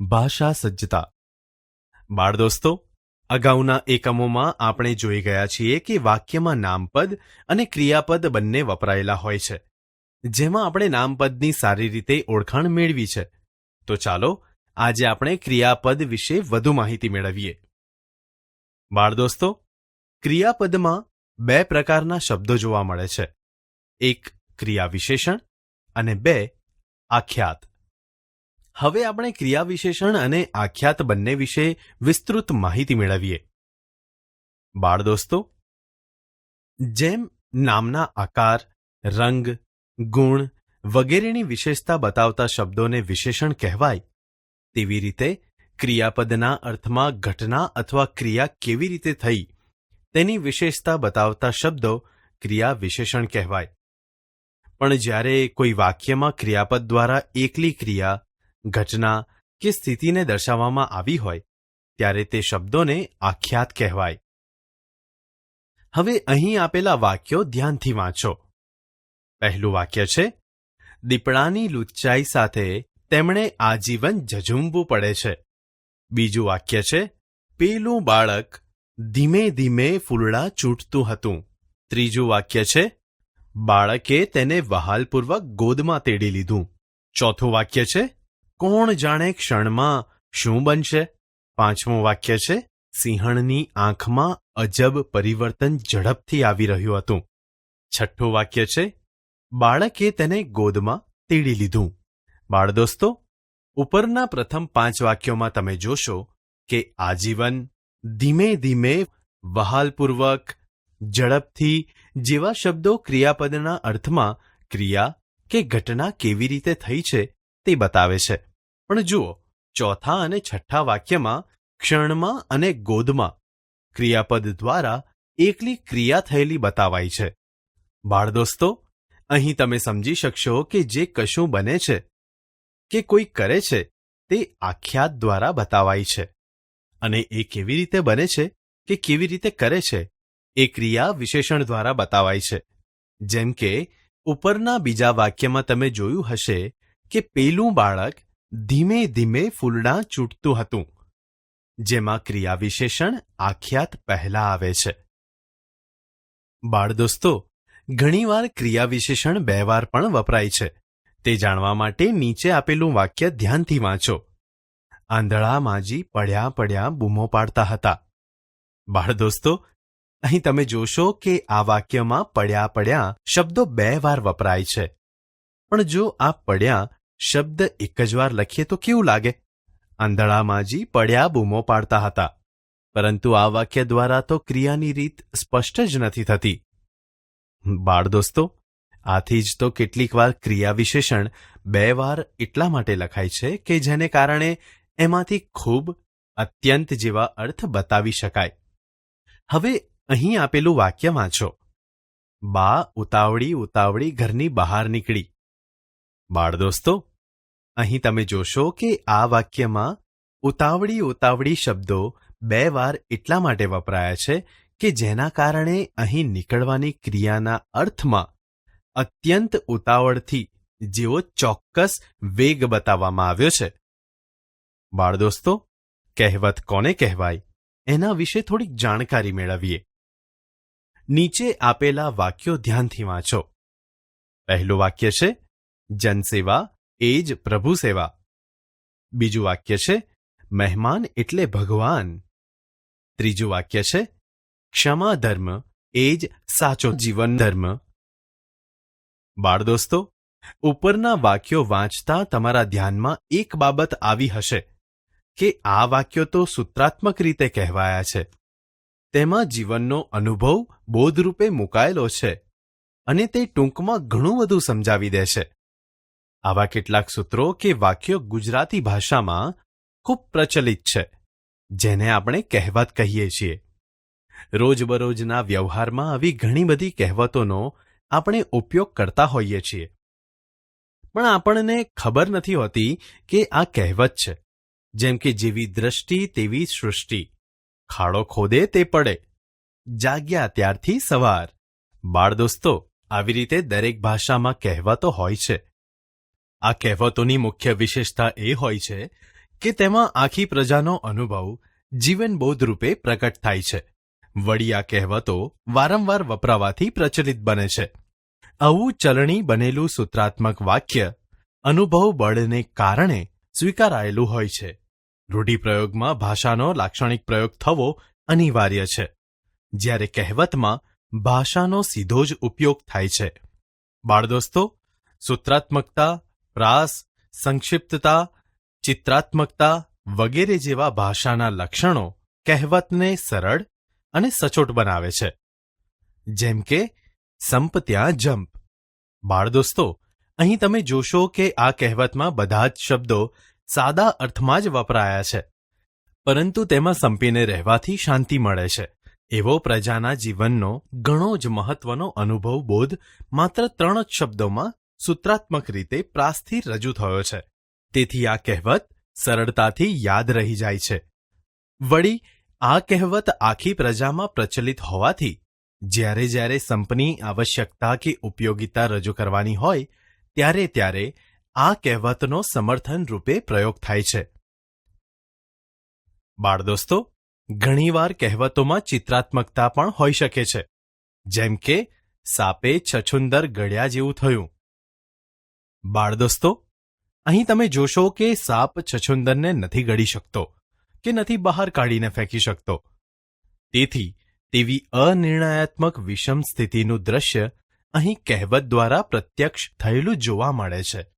ભાષા સજ્જતા. બાળ દોસ્તો અગાઉના એકમોમાં આપણે જોઈ ગયા છીએ કે વાક્યમાં નામપદ અને ક્રિયાપદ બંને વપરાયેલા હોય છે, જેમાં આપણે નામપદની સારી રીતે ઓળખાણ મેળવી છે. તો ચાલો, આજે આપણે ક્રિયાપદ વિશે વધુ માહિતી મેળવીએ. બાળ દોસ્તો ક્રિયાપદમાં બે પ્રકારના શબ્દો જોવા મળે છે. એક ક્રિયા વિશેષણ અને બે આખ્યાત. હવે આપણે ક્રિયા વિશેષણ અને આખ્યાત બંને વિશે વિસ્તૃત માહિતી મેળવીએ. બાળ દોસ્તો જેમ નામના આકાર, રંગ, ગુણ વગેરેની વિશેષતા બતાવતા શબ્દોને વિશેષણ કહેવાય, તેવી રીતે ક્રિયાપદના અર્થમાં ઘટના અથવા ક્રિયા કેવી રીતે થઈ તેની વિશેષતા બતાવતા શબ્દો ક્રિયા વિશેષણ કહેવાય. પણ જ્યારે કોઈ વાક્યમાં ક્રિયાપદ દ્વારા એકલી ક્રિયા ઘટના કે સ્થિતિને દર્શાવવામાં આવી હોય, ત્યારે તે શબ્દોને આખ્યાત કહેવાય. હવે અહીં આપેલા વાક્યો ધ્યાનથી વાંચો. પહેલું વાક્ય છે, દીપડાની લુચ્ચાઈ સાથે તેમણે આજીવન ઝઝુમવું પડે છે. બીજું વાક્ય છે, પેલું બાળક ધીમે ધીમે ફૂલડા ચૂંટતું હતું. ત્રીજું વાક્ય છે, બાળકે તેને વહાલપૂર્વક ગોદમાં તેડી લીધું. ચોથું વાક્ય છે કોણ જાણે ક્ષણમાં શું બનશે? પાંચમું વાક્ય છે, સિંહણની આંખમાં અજબ પરિવર્તન ઝડપથી આવી રહ્યું હતું. છઠ્ઠું વાક્ય છે, બાળકે તેને ગોદમાં તેડી લીધું. બાળ દોસ્તો ઉપરના પ્રથમ પાંચ વાક્યોમાં તમે જોશો કે આજીવન ધીમે ધીમે વહાલપૂર્વક, ઝડપથી જેવા શબ્દો ક્રિયાપદના અર્થમાં ક્રિયા કે ઘટના કેવી રીતે થઈ છે તે બતાવે છે. પણ જુઓ, ચોથા અને છઠ્ઠા વાક્યમાં, ક્ષણમાં અને ગોદમાં ક્રિયાપદ દ્વારા એકલી ક્રિયા થયેલી બતાવાય છે. બાળ દોસ્તો અહીં તમે સમજી શકશો કે જે કશું બને છે, કે કોઈ કરે છે, તે આખ્યાત દ્વારા બતાવાય છે. અને એ કેવી રીતે બને છે, કે કેવી રીતે કરે છે, એ ક્રિયા વિશેષણ દ્વારા બતાવાય છે. જેમ કે, ઉપરના બીજા વાક્યમાં તમે જોયું હશે કે પેલું બાળક ધીમે ધીમે ફૂલડાં ચૂંટતું હતું, જેમાં ક્રિયા વિશેષણ આખ્યાત પહેલા આવે છે. બાળ દોસ્તો ઘણીવાર ક્રિયા વિશેષણ બે વાર પણ વપરાય છે. તે જાણવા માટે નીચે આપેલું વાક્ય ધ્યાનથી વાંચો. આંધળા માજી પડ્યા પડ્યા બૂમો પાડતા હતા. બાળ દોસ્તો અહીં તમે જોશો કે આ વાક્યમાં પડ્યા પડ્યા શબ્દો બે વાર વપરાય છે. પણ જો આ પડ્યા શબ્દ એક જ વાર લખીએ તો કેવું લાગે? આંધળા માજી પડ્યા બૂમો પાડતા હતા. પરંતુ આ વાક્ય દ્વારા તો ક્રિયાની રીત સ્પષ્ટ જ નથી થતી. બાળ દોસ્તો, આથી જ તો કેટલીક વાર ક્રિયા વિશેષણ બે વાર એટલા માટે લખાય છે કે જેને કારણે એમાંથી ખૂબ, અત્યંત જેવા અર્થ બતાવી શકાય. હવે અહીં આપેલું વાક્ય વાંચો. બા ઉતાવળી ઉતાવળી ઘરની બહાર નીકળી. બાળ દોસ્તો, અહીં તમે જોશો કે આ વાક્યમાં ઉતાવળી ઉતાવળી શબ્દો બે વાર એટલા માટે વપરાયા છે કે જેના કારણે અહીં નીકળવાની ક્રિયાના અર્થમાં અત્યંત ઉતાવળથી જેવો ચોક્કસ વેગ બતાવવામાં આવ્યો છે. બાળ દોસ્તો, કહેવત કોને કહેવાય એના વિશે થોડીક જાણકારી મેળવીએ. નીચે આપેલા વાક્યો ધ્યાનથી વાંચો. પહેલું વાક્ય છે જનસેવા એ જ પ્રભુ સેવા. બીજું વાક્ય છે, મહેમાન એટલે ભગવાન. ત્રીજું વાક્ય છે, ક્ષમા ધર્મ એ જ સાચો જીવન ધર્મ. બાળ દોસ્તો ઉપરના વાક્યો વાંચતા તમારા ધ્યાનમાં એક બાબત આવી હશે, કે આ વાક્યો તો સૂત્રાત્મક રીતે કહેવાયા છે. તેમાં જીવનનો અનુભવ બોધરૂપે મુકાયેલો છે અને તે ટૂંકમાં ઘણું બધું સમજાવી દે છે આવા કેટલાક સૂત્રો કે વાક્યો ગુજરાતી ભાષામાં ખૂબ પ્રચલિત છે, જેને આપણે કહેવત કહીએ છીએ. રોજબરોજના વ્યવહારમાં આવી ઘણી બધી કહેવતોનો આપણે ઉપયોગ કરતા હોઈએ છીએ. પણ આપણને ખબર નથી હોતી કે આ કહેવત છે, જેમ કે જેવી દ્રષ્ટિ તેવી સૃષ્ટિ. ખાડો ખોદે તે પડે, જાગ્યા ત્યારથી સવાર. બાળ દોસ્તો આવી રીતે દરેક ભાષામાં કહેવતો હોય છે. આ કહેવતોની મુખ્ય વિશેષતા એ હોય છે કે તેમાં આખી પ્રજાનો અનુભવ જીવનબોધ રૂપે પ્રકટ થાય છે. વળી આ કહેવતો વારંવાર વપરાવાથી પ્રચલિત બને છે. આવું ચલણી બનેલું સૂત્રાત્મક વાક્ય અનુભવ બળને કારણે સ્વીકારાયેલું હોય છે. રૂઢિપ્રયોગમાં ભાષાનો લાક્ષણિક પ્રયોગ થવો અનિવાર્ય છે. જ્યારે કહેવતમાં ભાષાનો સીધો જ ઉપયોગ થાય છે. બાળદોસ્તો, સૂત્રાત્મકતા પ્રાસ સંક્ષિપ્તતા, ચિત્રાત્મકતા વગેરે જેવા ભાષાના લક્ષણો કહેવતને સરળ અને સચોટ બનાવે છે. જેમ કે, સંપ ત્યાં જંપ. બાળદોસ્તો અહીં તમે જોશો કે આ કહેવતમાં બધા જ શબ્દો સાદા અર્થમાં જ વપરાયા છે. પરંતુ તેમાં સંપીને રહેવાથી શાંતિ મળે છે. એવો પ્રજાના જીવનનો ઘણો જ મહત્વનો અનુભવ બોધ માત્ર ત્રણ જ શબ્દોમાં સૂત્રાત્મક રીતે પ્રાસથી રજૂ થયો છે. તેથી આ કહેવત સરળતાથી યાદ રહી જાય છે. વળી, આ કહેવત આખી પ્રજામાં પ્રચલિત હોવાથી, જ્યારે જ્યારે સંપની આવશ્યકતા કે ઉપયોગિતા રજૂ કરવાની હોય, ત્યારે ત્યારે આ કહેવતનો સમર્થન રૂપે પ્રયોગ થાય છે. બાળદોસ્તો, ઘણીવાર કહેવતોમાં ચિત્રાત્મકતા પણ હોઈ શકે છે. જેમ કે, સાપે છછુંદર ગળ્યા જેવું થયું. બાળદોસ્તો, અહીં તમે જોશો કે સાપ છછુંદરને નથી ગળી શકતો, કે નથી બહાર કાઢીને ફેંકી શકતો. તેથી, તેવી અનિર્ણયાત્મક વિષમ સ્થિતિનું દ્રશ્ય અહીં કહેવત દ્વારા પ્રત્યક્ષ થયેલું જોવા મળે છે.